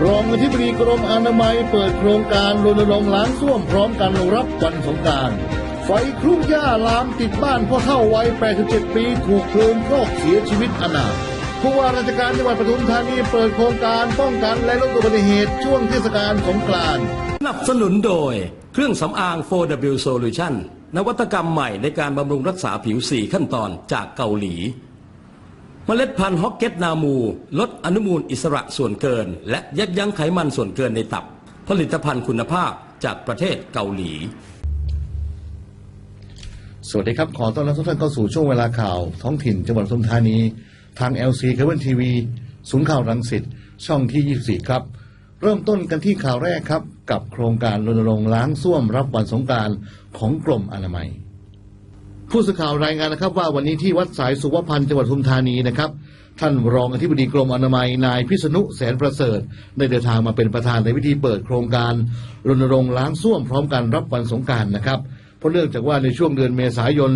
รองอธิบดีกรมอนามัยเปิดโครงการรณรงค์ล้างส้วมพร้อมกันรับวันสงการไฟคลุ้งหญ้าลามติดบ้านพ่อเท่าวัย 87 ปีถูกเพลิงคลอกเสียชีวิตอนาถผู้ว่าราชการจังหวัดปทุมธานีเปิดโครงการป้องกันและลดอุบัติเหตุช่วงเทศกาลสงกรานต์สนับสนุนโดยเครื่องสำอาง 4W Solution นวัตกรรมใหม่ในการบำรุงรักษาผิว 4 ขั้นตอนจากเกาหลี เมล็ดพันธุ์ฮอกเก็ตนามู ลดอนุมูลอิสระส่วนเกิน และยับยั้งไขมันส่วนเกินในตับ ผลิตภัณฑ์คุณภาพจากประเทศเกาหลี สวัสดีครับ ขอต้อนรับทุกท่านเข้าสู่ช่วงเวลาข่าวท้องถิ่นจังหวัดปทุมธานี ทาง LC เคเบิลทีวีศูนย์ข่าวรังสิตช่องที่ 24 ครับ เริ่มต้นกันที่ข่าวแรกครับ กับโครงการรณรงค์ล้างส้วมรับวันสงการของกรมอนามัย ผู้สื่อข่าวรายงานนะครับว่าวันนี้ที่วัดสายสุวพันธ์จังหวัดทุมธานีนะครับ ท่านรองอธิบดีกรมอนามัยนายพิษณุแสนประเสริฐ ได้เดินทางมาเป็นประธานในพิธีเปิดโครงการรณรงค์ล้างส้วมพร้อมกันรับวันสงการนะครับเพราะเนื่องจากว่าในช่วงเดือนเมษายน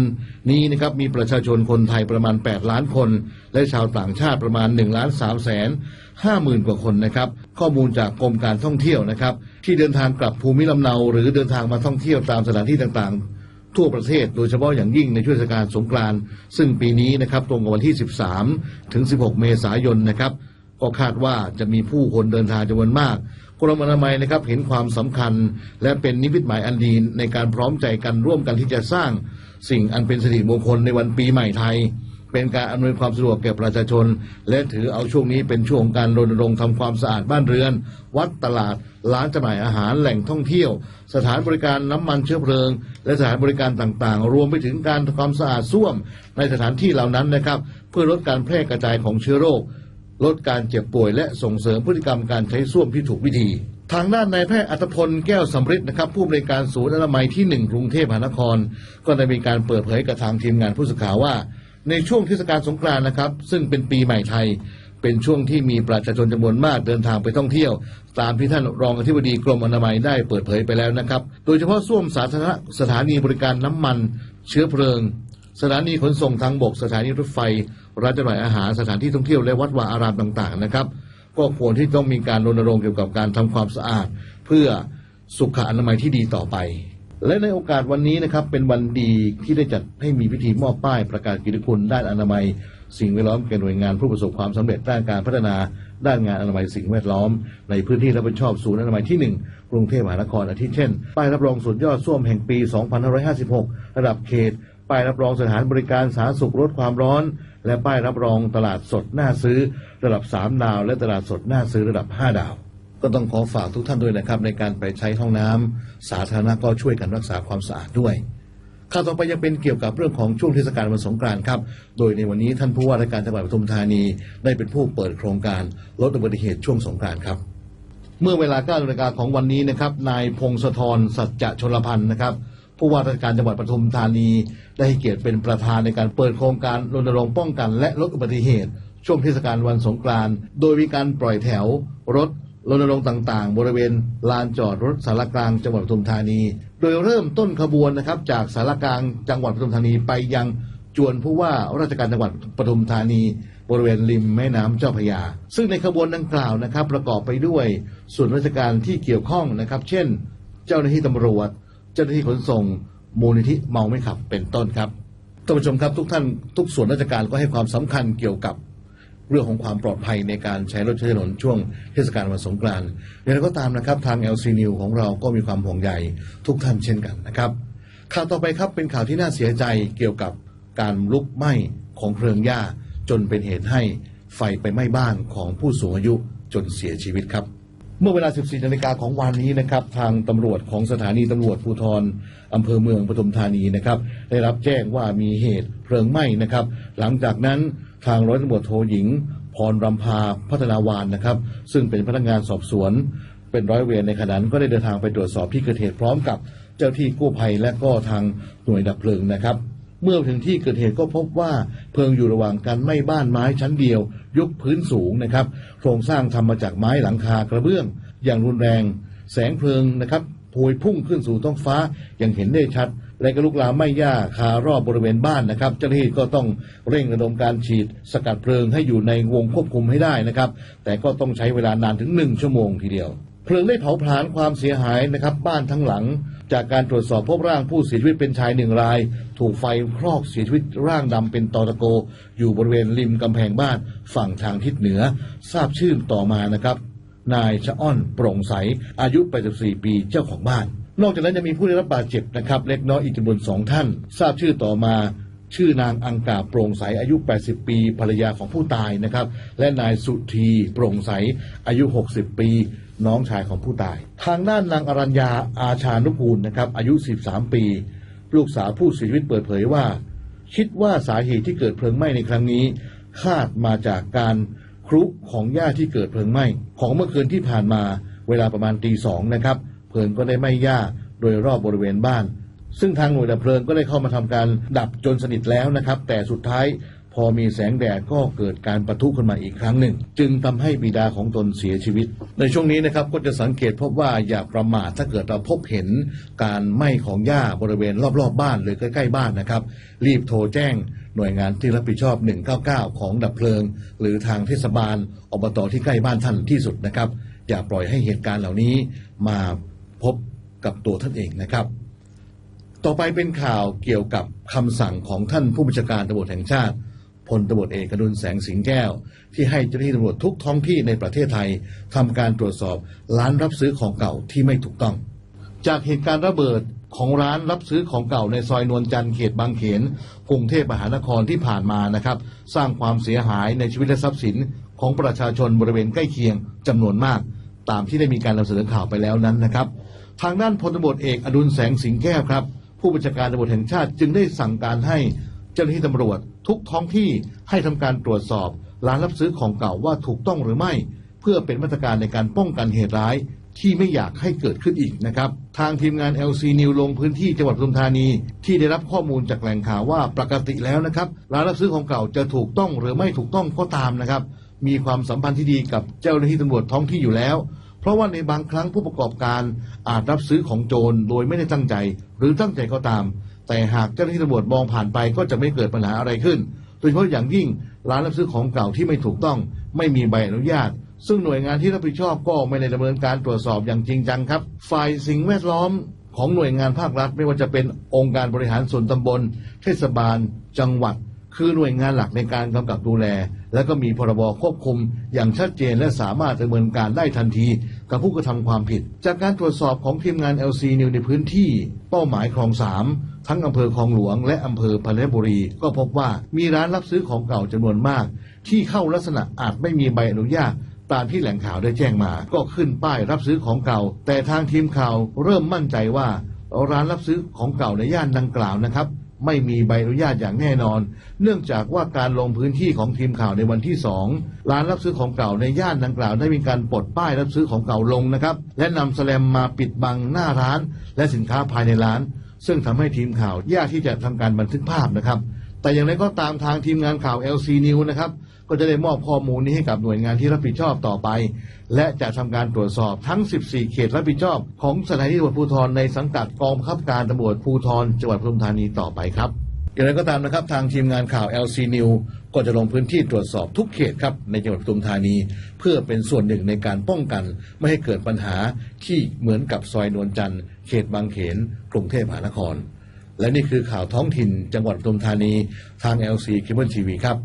นี้นะครับมีประชาชนคนไทยประมาณ 8 ล้านคน และชาวต่างชาติประมาณ1ล้าน3แสน5หมื่นกว่าคนนะครับ ข้อมูลจากกรมการท่องเที่ยวนะครับ ที่เดินทางกลับภูมิลำเนา หรือเดินทางมาท่องเที่ยวตามสถานที่ต่างๆ ทั่วประเทศ โดยเฉพาะอย่างยิ่งในช่วงเทศกาลสงกรานต์ซึ่งปีนี้นะครับตรงกับวันที่ 13 ถึง 16 เมษายนนะครับ ก็คาดว่าจะมีผู้คนเดินทางจำนวนมากกรมอนามัยนะครับเห็นความสำคัญ และเป็นนิมิตหมายอันดีในการพร้อมใจกันร่วมกันที่จะสร้างสิ่งอันเป็นสิริมงคลในวันปีใหม่ไทย เป็นการอำนวยความสะดวกแก่ประชาชน และถือเอาช่วงนี้เป็นช่วงการรณรงค์ทำความสะอาดบ้านเรือน วัดตลาดร้านจำหน่ายอาหารแหล่งท่องเที่ยว สถานบริการน้ำมันเชื้อเพลิง และสถานบริการต่างๆ รวมไปถึงการทำความสะอาดส้วม ในสถานที่เหล่านั้นนะครับ เพื่อลดการแพร่กระจายของเชื้อโรค ลดการเจ็บป่วย และส่งเสริมพฤติกรรมการใช้ส้วมที่ถูกวิธีทางด้านนายแพทย์อัตพลแก้วสำริดนะครับ ผู้บริการศูนย์อนามัยที่หนึ่งกรุงเทพมหานคร ก็ได้มีการเปิดเผยกับทางทีมงานผู้สื่อข่าวว่า ในช่วงเทศกาลสงกรานต์นะครับ ซึ่งเป็นปีใหม่ไทย เป็นช่วงที่มีประชาชนจำนวนมากเดินทางไปท่องเที่ยว ตามที่ท่านรองอธิบดีกรมอนามัยได้เปิดเผยไปแล้วนะครับ โดยเฉพาะส้วมสาธารณะสถานีบริการน้ำมัน เชื้อเพลิง สถานีขนส่งทางบก สถานีรถไฟร้านจำหน่ายอาหารสถานที่ท่องเที่ยวและวัดวาอารามต่างๆนะครับก็ควรที่ต้องมีการรณรงค์เกี่ยวกับการทำความสะอาด เพื่อสุขอนามัยที่ดีต่อไป และในโอกาสวันนี้นะครับ เป็นวันดีที่ได้จัดให้มีพิธีมอบป้ายประกาศกิจคุณด้านอนามัย สิ่งแวดล้อมแก่หน่วยงานผู้ประสบความสำเร็จด้านการพัฒนาด้านงานอนามัยสิ่งแวดล้อม ในพื้นที่รับผิดชอบศูนย์อนามัยที่ 1 กรุงเทพมหานครอาทิเช่น ป้ายรับรองสุดยอดส้วมแห่งปี 2556 ระดับเขต ป้ายรับรองสถานบริการสาธารณสุขลดความร้อน และป้ายรับรองตลาดสดน่าซื้อ ระดับ 3 ดาว และตลาดสดน่าซื้อระดับ 5 ดาว ก็ต้องขอฝากทุกท่านด้วยนะครับ ในการไปใช้ห้องน้ำสาธารณะก็ช่วยกันรักษาความสะอาดด้วยข่าวต่อไปยังเป็นเกี่ยวกับเรื่องของช่วงเทศกาลวันสงกรานต์ครับ โดยในวันนี้ท่านผู้ว่าราชการจังหวัดปทุมธานีได้เป็นผู้เปิดโครงการลดอุบัติเหตุช่วงสงกรานต์ครับ เมื่อเวลา9นาฬิกาของวันนี้นะครับ นายพงศธรสัจจะชลพันธ์นะครับ ผู้ว่าราชการจังหวัดปทุมธานี ได้ให้เกียรติเป็นประธานในการเปิดโครงการรณรงค์ป้องกัน และลดอุบัติเหตุ ช่วงเทศกาลวันสงกรานต์ โดยมีการปล่อยแถวรถ รณรงค์ต่างๆ บริเวณลานจอดรถสารกลางจังหวัดปทุมธานี โดยเริ่มต้นขบวนนะครับจากสารกลางจังหวัดปทุมธานีไปยังจวนผู้ว่าราชการจังหวัดปทุมธานี บริเวณริมแม่น้ำเจ้าพยา ซึ่งในขบวนดังกล่าวนะครับ ประกอบไปด้วยส่วนราชการที่เกี่ยวข้องนะครับ เช่น เจ้าหน้าที่ตำรวจ เจ้าหน้าที่ขนส่ง มูลนิธิเมาไม่ขับเป็นต้นครับท่านผู้ชมครับทุกท่านทุกส่วนราชการก็ให้ความสำคัญเกี่ยวกับ เรื่องของความปลอดภัยในการใช้รถใช้ถนนช่วงเทศกาลวันสงกรานต์อย่างไรก็ตามนะครับทาง LC News ของเราก็มีความห่วงใยทุกท่านเช่นกันนะครับ ข่าวต่อไปครับเป็นข่าวที่น่าเสียใจเกี่ยวกับการลุกไหม้ของเพลิงหญ้าจนเป็นเหตุให้ไฟไปไหม้บ้านของผู้สูงอายุจนเสียชีวิตครับ เมื่อเวลา 14 นาฬิกาของวันนี้นะครับ ทางตำรวจของสถานีตำรวจภูธรอำเภอเมืองปทุมธานีนะครับ ได้รับแจ้งว่ามีเหตุเพลิงไหม้นะครับ หลังจากนั้น ทางร้อยตำรวจโทหญิง พรรำพาพัฒนาวานนะครับ ซึ่งเป็นพนักงานสอบสวน เป็นร้อยเวรในขณะนั้นก็ได้เดินทางไปตรวจสอบที่เกิดเหตุพร้อมกับเจ้าที่กู้ภัยและก็ทางหน่วยดับเพลิงนะครับเมื่อถึงที่เกิดเหตุก็พบว่าเพลิงอยู่ระหว่างการไหม้บ้านไม้ชั้นเดียว ยกพื้นสูงนะครับ โครงสร้างทำมาจากไม้หลังคากระเบื้อง อย่างรุนแรง แสงเพลิงนะครับพวยพุ่งขึ้นสู่ท้องฟ้าอย่างเห็นได้ชัด และก็ลุกลามไม้หญ้าคารอบบริเวณบ้านนะครับ เจ้าหน้าที่ก็ต้องเร่งระดมการฉีดสกัดเพลิงให้อยู่ในวงควบคุมให้ได้นะครับ แต่ก็ต้องใช้เวลานานถึงหนึ่งชั่วโมงทีเดียว เพลิงได้เผาผลาญความเสียหายนะครับ บ้านทั้งหลัง จากการตรวจสอบพบร่างผู้เสียชีวิตเป็นชายหนึ่งราย ถูกไฟคลอกเสียชีวิตร่างดำเป็นตอตะโก อยู่บริเวณริมกำแพงบ้านฝั่งทางทิศเหนือ ทราบชื่อต่อมานะครับ นายชะอ้อนโปร่งใสอายุ 84 ปีเจ้าของบ้าน นอกจากนั้นยังมีผู้ได้รับบาดเจ็บนะครับ เล็กน้อยอีกจำนวนสองท่าน ทราบชื่อต่อมา ชื่อนางอังกาโปร่งใสอายุ 80 ปี ภรรยาของผู้ตายนะครับ และนายสุธีโปร่งใสอายุ 60 ปี น้องชายของผู้ตาย ทางด้านนางอรัญญาอาชานุกูลนะครับอายุ 13 ปี ลูกสาวผู้เสียชีวิตเปิดเผยว่า คิดว่าสาเหตุที่เกิดเพลิงไหม้ในครั้งนี้ คาดมาจากการครุของหญ้าที่เกิดเพลิงไหม้ของเมื่อคืนที่ผ่านมาเวลาประมาณตีสองนะครับ ลิงก็ได้ไหม้หญ้าโดยรอบบริเวณบ้าน ซึ่งทางหน่วยดับเพลิงก็ได้เข้ามาทำการดับจนสนิทแล้วนะครับ แต่สุดท้ายพอมีแสงแดดก็เกิดการประทุขึ้นมาอีกครั้งหนึ่ง จึงทำให้บิดาของตนเสียชีวิต ในช่วงนี้นะครับก็จะสังเกตพบว่าอย่าประมาทถ้าเกิดเราพบเห็นการไหม้ของหญ้าบริเวณรอบๆบบ้านหรือใกล้ๆบ้านนะครับ รีบโทรแจ้งหน่วยงานที่รับผิดชอบ 199 ของดับเพลิง หรือทางเทศบาลอบตที่ใกล้บ้านท่านที่สุดนะครับ อย่าปล่อยให้เหตุการณ์เหล่านี้มา บกับตัวท่านเองนะครับ ต่อไปเป็นข่าวเกี่ยวกับคำสั่งของท่านผู้บัญชาการตำรวจแห่งชาติพลตำรวจเอกกดุลแสงสิงแก้ว ที่ให้เจ้าหน้าที่ตำรวจทุกท้องที่ในประเทศไทยทำการตรวจสอบร้านรับซื้อของเก่าที่ไม่ถูกต้อง จากเหตุการณ์ระเบิดของร้านรับซื้อของเก่าในซอยนวลจันทร์เขตบางเขนกรุงเทพมหานครที่ผ่านมานะครับ สร้างความเสียหายในชีวิตและทรัพย์สินของประชาชนบริเวณใกล้เคียงจำนวนมาก ตามที่ได้มีการนำเสนอข่าวไปแล้วนั้นนะครับ ทางด้านพลตำรวจเอกอดุลแสงสิงแก้วครับ ผู้บัญชาการตำรวจแห่งชาติจึงได้สั่งการให้เจ้าหน้าที่ตำรวจ ทุกท้องที่ให้ทำการตรวจสอบร้านรับซื้อของเก่าว่าถูกต้องหรือไม่ เพื่อเป็นมาตรการในการป้องกันเหตุร้ายที่ไม่อยากให้เกิดขึ้นอีกนะครับ ทางทีมงาน LC New ลงพื้นที่จังหวัดปทุมธานี ที่ได้รับข้อมูลจากแหล่งข่าวว่าปกติแล้วนะครับร้านรับซื้อของเก่าจะถูกต้องหรือไม่ถูกต้องก็ตามนะครับ มีความสัมพันธ์ที่ดีกับเจ้าหน้าที่ตำรวจท้องที่อยู่แล้ว เพราะว่าในบางครั้งผู้ประกอบการอาจรับซื้อของโจรโดยไม่ได้ตั้งใจ หรือตั้งใจก็ตาม แต่หากเจ้าหน้าที่ตำรวจมองผ่านไปก็จะไม่เกิดปัญหาอะไรขึ้น โดยเฉพาะอย่างยิ่งร้านรับซื้อของเก่าที่ไม่ถูกต้อง ไม่มีใบอนุญาตซึ่งหน่วยงานที่รับผิดชอบก็ไม่ได้ดำเนินการตรวจสอบอย่างจริงจังครับ ฝ่ายสิ่งแวดล้อมของหน่วยงานภาครัฐ ไม่ว่าจะเป็นองค์การบริหารส่วนตำบล เทศบาล จังหวัด คือหน่วยงานหลักในการกำกับดูแล และก็มีพรบควบคุม อย่างชัดเจนและสามารถดำเนินการได้ทันที กับผู้กระทำความผิด จากการตรวจสอบของทีมงาน LC New ในพื้นที่ เป้าหมายคลองสามทั้งอำเภอคลองหลวง และอำเภอพันธบุรี ก็พบว่ามีร้านรับซื้อของเก่าจำนวนมาก ที่เข้าลักษณะอาจไม่มีใบอนุญาตตามที่แหล่งข่าวได้แจ้งมา ก็ขึ้นป้ายรับซื้อของเก่า แต่ทางทีมข่าวเริ่มมั่นใจว่าร้านรับซื้อของเก่าในย่านดังกล่าวนะครับ ไม่มีใบอนุญาตอย่างแน่นอน เนื่องจากว่าการลงพื้นที่ของทีมข่าวในวันที่สองร้านรับซื้อของเก่าในย่านดังกล่าวได้มีการปลดป้ายรับซื้อของเก่าลงนะครับ และนำแสแลมมาปิดบังหน้าร้าน และสินค้าภายในร้าน ซึ่งทำให้ทีมข่าวยากที่จะทำการบันทึกภาพนะครับ แต่อย่างไรก็ตามทางทีมงานข่าว LC News นะครับ ก็จะได้มอบข้อมูลนี้ให้กับหน่วยงานที่รับผิดชอบต่อไป และจะทำการตรวจสอบทั้ง 14 เขตรับผิดชอบของสถานีตำรวจภูธรในสังกัดกองบังคับการตำรวจภูธรจังหวัดปทุมธานีต่อไปครับอย่างไรก็ตามนะครับทางทีมงานข่าว LC News ก็จะลงพื้นที่ตรวจสอบทุกเขตครับในจังหวัดปทุมธานี เพื่อเป็นส่วนหนึ่งในการป้องกัน ไม่ให้เกิดปัญหาที่เหมือนกับซอยนวลจันทร์เขตบางเขนกรุงเทพมหานคร และนี่คือข่าวท้องถิ่นจังหวัดปทุมธานีทาง LC Cable TV ครับ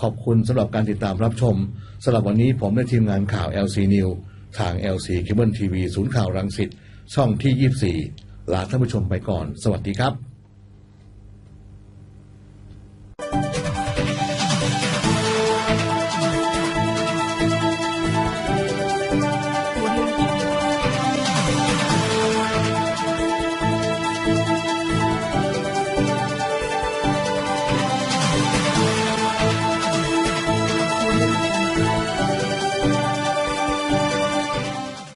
ขอบคุณสำหรับการติดตามรับชมสำหรับวันนี้ผมและทีมงานข่าว LC News ทาง LC Cable TV ศูนย์ข่าวรังสิตช่องที่ 24 ลาท่านผู้ชมไปก่อน สวัสดีครับ